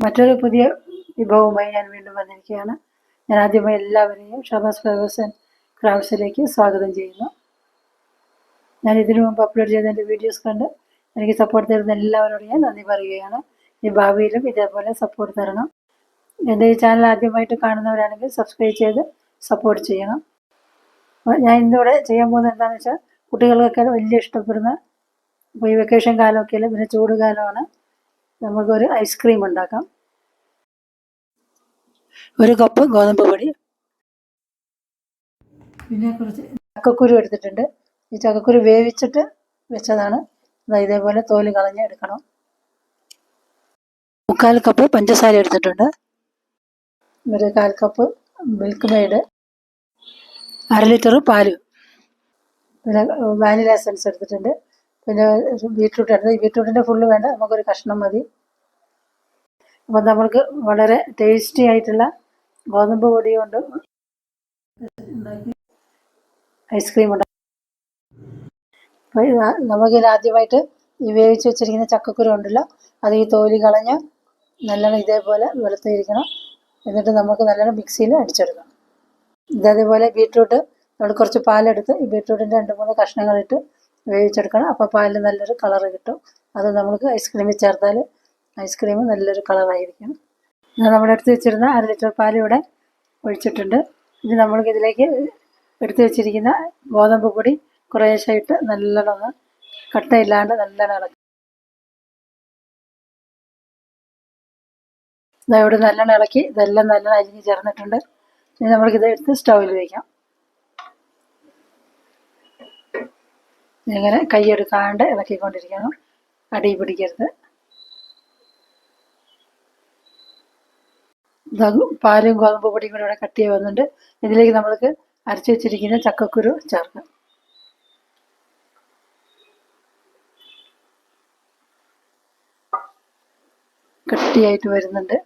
മറ്റൊരു പുതിയ വിഭവവുമായി ഞാൻ വീണ്ടും വന്നിരിക്കുകയാണ്. ഞാൻ ആദ്യമായി എല്ലാവരെയും ഷബാസ് ഫ്ലവേഴ്സ് ആൻഡ് ക്രാഫ്റ്റ്സിലേക്ക് സ്വാഗതം ചെയ്യുന്നു. ഞാൻ ഇതിനു മുമ്പ് അപ്ലോഡ് ചെയ്ത എന്റെ വീഡിയോസ് കണ്ട് എനിക്ക് സപ്പോർട്ട് തരുന്ന എല്ലാവരോടും ഞാൻ നന്ദി പറയുകയാണ്. ഈ ഭാവിയിലും ഇതേപോലെ സപ്പോർട്ട് തരണം. എന്റെ ഈ ചാനൽ ആദ്യമായിട്ട് കാണുന്നവരാണെങ്കിൽ സബ്സ്ക്രൈബ് ചെയ്ത് സപ്പോർട്ട് ചെയ്യണം. ഞാൻ ഇന്നിവിടെ ചെയ്യാൻ പോകുന്നത് എന്താണെന്ന് വെച്ചാൽ കുട്ടികൾക്കൊക്കെ വലിയ ഇഷ്ടപ്പെടുന്ന ഇപ്പോൾ ഈ വെക്കേഷൻ കാലമൊക്കെ അല്ലേ പിന്നെ ചൂട് കാലമാണ്. നമുക്കൊരു ഐസ്ക്രീം ഉണ്ടാക്കാം. ഒരു കപ്പ് ഗോതമ്പ് പൊടി. പിന്നെ കുറച്ച് ചക്കക്കുരു എടുത്തിട്ടുണ്ട്. ഈ ചക്കക്കുരു വേവിച്ചിട്ട് വെച്ചതാണ്. ഇതേപോലെ തോൽ കളഞ്ഞ് എടുക്കണം. മുക്കാൽ കപ്പ് പഞ്ചസാര എടുത്തിട്ടുണ്ട്. ഒരു കാൽ കപ്പ് മിൽക്ക് മെയ്ഡ് അര ലിറ്റർ പാൽ. പിന്നെ വാനില എസൻസ് എടുത്തിട്ടുണ്ട്. പിന്നെ ബീട്രൂട്ട് എടുത്ത് ബീട്രൂട്ടിന്റെ ഫുള്ള് വേണ്ട. നമുക്കൊരു കഷ്ണം മതി. അപ്പം നമ്മൾക്ക് വളരെ ടേസ്റ്റി ആയിട്ടുള്ള ഗോതമ്പ് പൊടി കൊണ്ട് ഐസ്ക്രീം ഉണ്ടാക്കി അപ്പോൾ ഇത് ആദ്യമായിട്ട് ഈ വേവിച്ച് വെച്ചിരിക്കുന്ന ചക്കക്കുരു ഉണ്ടല്ലോ അത് ഈ തോലി കളഞ്ഞ് നല്ലോണം ഇതേപോലെ വെളുത്തിരിക്കണം. എന്നിട്ട് നമുക്ക് നല്ലോണം മിക്സിയിൽ അടിച്ചെടുക്കണം ഇതേപോലെ ബീട്രൂട്ട് നമ്മൾ കുറച്ച് പാലെടുത്ത് ഈ ബീട്രൂട്ടിന്റെ രണ്ട് മൂന്ന് കഷ്ണങ്ങളിട്ട് വേവിച്ചെടുക്കണം. അപ്പോൾ പാലിൽ നല്ലൊരു കളർ കിട്ടും. അത് നമുക്ക് ഐസ്ക്രീമിൽ ചേർത്താൽ ഐസ്ക്രീം നല്ലൊരു കളറായിരിക്കും. നമ്മൾ എടുത്ത് വെച്ചിരുന്ന അര ലിറ്റർ പാൽ ഇവിടെ ഒഴിച്ചിട്ടുണ്ട്. ഇനി നമ്മൾക്ക് ഇതിലേക്ക് എടുത്തു വെച്ചിരിക്കുന്ന ഗോതമ്പ് പൊടി കുറേശ്ശായിട്ട് നല്ലോണം ഒന്ന് കട്ടയില്ലാണ്ട് നല്ലോണം ഇളക്കി. ഇവിടെ നല്ലോണം ഇളക്കി ഇതെല്ലാം നല്ലോണം അരിഞ്ഞ് ചേർന്നിട്ടുണ്ട്. ഇനി നമ്മൾക്കിത് എടുത്ത് സ്റ്റൗവിൽ വയ്ക്കാം ഇങ്ങനെ കൈയെടുക്കാണ്ട് ഇളക്കിക്കൊണ്ടിരിക്കണം അടി പിടിക്കരുത്. പാലും ഗോതമ്പ് പൊടിയും കൂടെ ഇവിടെ കട്ട് ചെയ്ത് ഇതിലേക്ക് നമ്മൾക്ക് അരച്ചു വെച്ചിരിക്കുന്ന ചക്കക്കുരു ചേർക്കാം. കട്ടിയായിട്ട് വരുന്നുണ്ട്.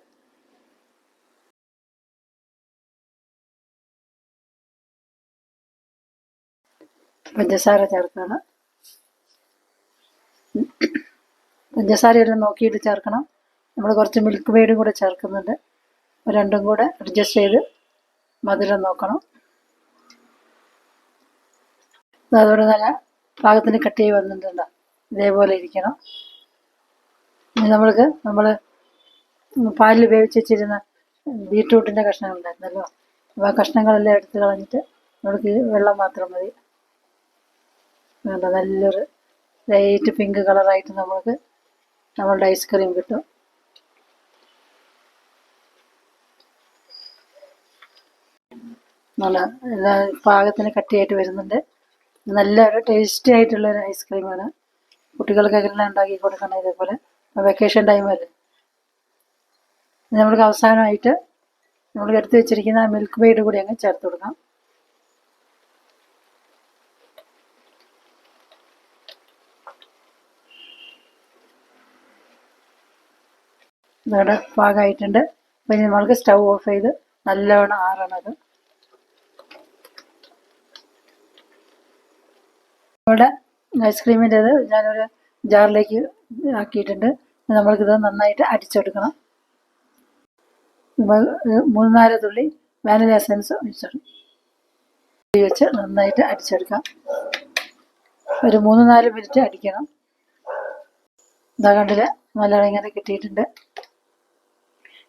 പഞ്ചസാര ചേർക്കണം. പഞ്ചസാര എല്ലാം നോക്കിയിട്ട് ചേർക്കണം. നമ്മൾ കുറച്ച് മിൽക്ക് മെയ്ഡും കൂടെ ചേർക്കുന്നുണ്ട്. രണ്ടും കൂടെ അഡ്ജസ്റ്റ് ചെയ്ത് മധുരം നോക്കണം. അതോടെ നല്ല പാകത്തിന് കട്ട് ചെയ്ത് വന്നിട്ടുണ്ട്. ഇതേപോലെ ഇരിക്കണം. നമ്മൾക്ക് നമ്മൾ പാലിൽ വേവിച്ച് വെച്ചിരുന്ന ബീട്രൂട്ടിന്റെ കഷ്ണങ്ങൾ ഉണ്ടായിരുന്നല്ലോ അപ്പോൾ ആ കഷ്ണങ്ങളെല്ലാം എടുത്ത് കളഞ്ഞിട്ട് നമ്മൾക്ക് വെള്ളം മാത്രം മതി. വേണ്ട നല്ലൊരു ലൈറ്റ് പിങ്ക് കളറായിട്ട് നമുക്ക് നമ്മളുടെ ഐസ്ക്രീം കിട്ടും. നല്ല പാകത്തിന് കട്ടിയായിട്ട് വരുന്നുണ്ട്. നല്ലൊരു ടേസ്റ്റി ആയിട്ടുള്ള ഒരു ഐസ്ക്രീമാണ് കുട്ടികൾക്ക് എല്ലാം ഉണ്ടാക്കി കൊടുക്കണം ഇതേപോലെ? വെക്കേഷൻ ടൈമല്ലേ നമ്മൾക്ക് അവസാനമായിട്ട് നമ്മൾ എടുത്ത് വെച്ചിരിക്കുന്ന മിൽക്ക് മെയ്ഡ് കൂടി അങ്ങ് ചേർത്ത് കൊടുക്കാം. ഇവിടെ പാകമായിട്ടുണ്ട്. അപ്പം ഇനി നമ്മൾക്ക് സ്റ്റൗ ഓഫ് ചെയ്ത് നല്ലവണ്ണം ആറണത്. ഇവിടെ ഐസ്ക്രീമിന്റെത് ഞാനൊരു ജാറിലേക്ക് ആക്കിയിട്ടുണ്ട്. നമ്മൾക്കിത് നന്നായിട്ട് അടിച്ചെടുക്കണം. മൂന്ന് നാല് തുള്ളി വാനില എസൻസ് ഒഴിച്ചിടും വെച്ച് നന്നായിട്ട് അടിച്ചെടുക്കാം. ഒരു മൂന്ന് നാല് മിനിറ്റ് അടിക്കണം. ഇതാ കണ്ടില്ല? നല്ലവണ്ണം ഇങ്ങനെ കിട്ടിയിട്ടുണ്ട്.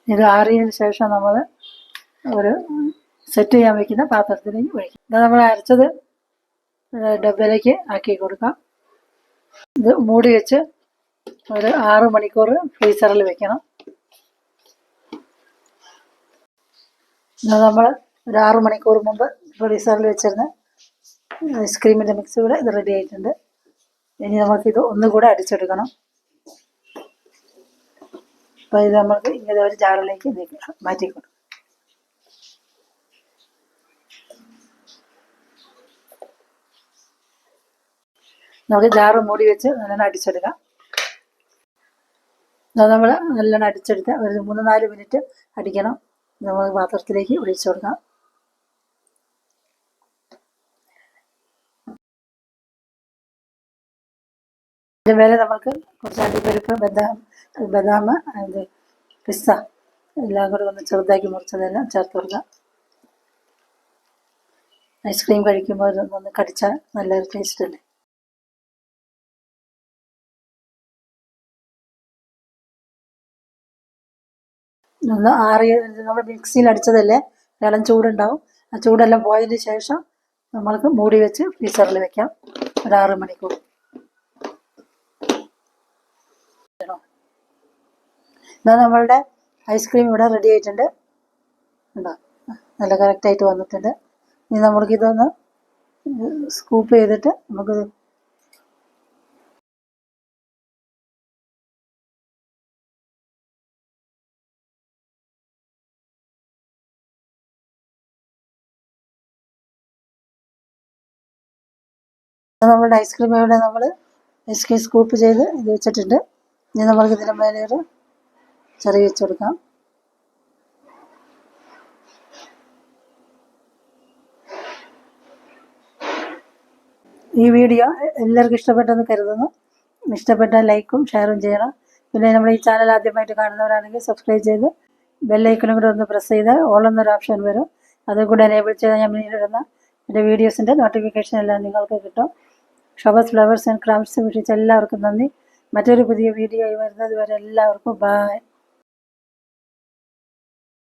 ഇത് ആറിയതിന് ശേഷം നമ്മൾ ഒരു സെറ്റ് ചെയ്യാൻ വെക്കുന്ന പാത്രത്തിലേക്ക് ഒഴിക്കും. ഇത് നമ്മൾ അരച്ചത് ഡബയിലേക്ക് ആക്കി കൊടുക്കാം. ഇത് മൂടി വെച്ച് ഒരു ആറ് മണിക്കൂർ ഫ്രീസറിൽ വെക്കണം. നമ്മൾ ഒരു ആറ് മണിക്കൂർ മുമ്പ് ഫ്രീസറിൽ വെച്ചിരുന്ന ഐസ്ക്രീമിന്റെ മിക്സ് കൂടെ ഇത് റെഡി ആയിട്ടുണ്ട്. ഇനി നമുക്കിത് ഒന്നുകൂടെ അടിച്ചെടുക്കണം. അപ്പോൾ ഇത് നമുക്ക് ഇങ്ങനെ ഒരു ജാറിലേക്ക് മാറ്റി കൊടുക്കും നമുക്ക് ജാറ് മൂടി വെച്ച് നല്ലോണം അടിച്ചെടുക്കാം. നമ്മൾ നല്ലോണം അടിച്ചെടുത്ത് ഒരു മൂന്ന് നാല് മിനിറ്റ് അടിക്കണം. നമ്മൾ പാത്രത്തിലേക്ക് ഒഴിച്ചു കൊടുക്കാം. അതിന് മേലെ നമുക്ക് കുറച്ച് അണ്ടിപ്പരിപ്പ് ബദാം ബദാം ഇത് പിസ്ത എല്ലാം കൂടെ ഒന്ന് ചെറുതാക്കി മുറിച്ചതെല്ലാം ചേർത്ത് കൊടുക്കാം ഐസ്ക്രീം കഴിക്കുമ്പോൾ ഒന്ന് കടിച്ചാൽ നല്ലൊരു ടേസ്റ്റ് അല്ലേ? ഒന്ന് ആറിയ നമ്മൾ മിക്സിയിൽ അടിച്ചതല്ലേ? ഇളം ചൂടുണ്ടാവും. ആ ചൂടെല്ലാം പോയതിന് ശേഷം നമ്മൾക്ക് മൂടി വെച്ച് ഫ്രീസറിൽ വെക്കാം. ഒരു ആറ് മണിക്കൂർ. ഇതാ നമ്മളുടെ ഐസ്ക്രീം ഇവിടെ റെഡി ആയിട്ടുണ്ട്. ഉണ്ടോ നല്ല കറക്റ്റായിട്ട് വന്നിട്ടുണ്ട്. ഇനി നമ്മൾക്കിതൊന്ന് സ്കൂപ്പ് ചെയ്തിട്ട് നമുക്ക് നമ്മളുടെ ഐസ്ക്രീം ഇവിടെ നമ്മൾ ഐസ്ക്രീം സ്കൂപ്പ് ചെയ്ത് ഇത് വെച്ചിട്ടുണ്ട്. ഇനി നമ്മൾക്ക് ഇതിന്റെ മേലെ ഒരു ചെറിയ വെച്ച് ഈ വീഡിയോ എല്ലാവർക്കും ഇഷ്ടപ്പെട്ടെന്ന് കരുതുന്നു. ഇഷ്ടപ്പെട്ട ലൈക്കും ഷെയറും ചെയ്യണം. പിന്നെ നമ്മൾ ഈ ചാനൽ ആദ്യമായിട്ട് കാണുന്നവരാണെങ്കിൽ സബ്സ്ക്രൈബ് ചെയ്ത് ബെല്ലൈക്കണും കൂടെ ഒന്ന് പ്രസ് ചെയ്താൽ ഓൾ എന്നൊരു ഓപ്ഷൻ വരും. അതും കൂടെ എനേബിൾ ചെയ്താൽ ഞാൻ പിന്നീടിടുന്ന എന്റെ വീഡിയോസിന്റെ നോട്ടിഫിക്കേഷൻ എല്ലാം നിങ്ങൾക്ക് കിട്ടും. ഷോബസ് ഫ്ലവേഴ്സ് ആൻഡ് ക്രാഫ്റ്റ്സ് വിഷയിച്ച് എല്ലാവർക്കും നന്ദി. മറ്റൊരു പുതിയ വീഡിയോ വരുന്നത് വരെ എല്ലാവർക്കും ബായ്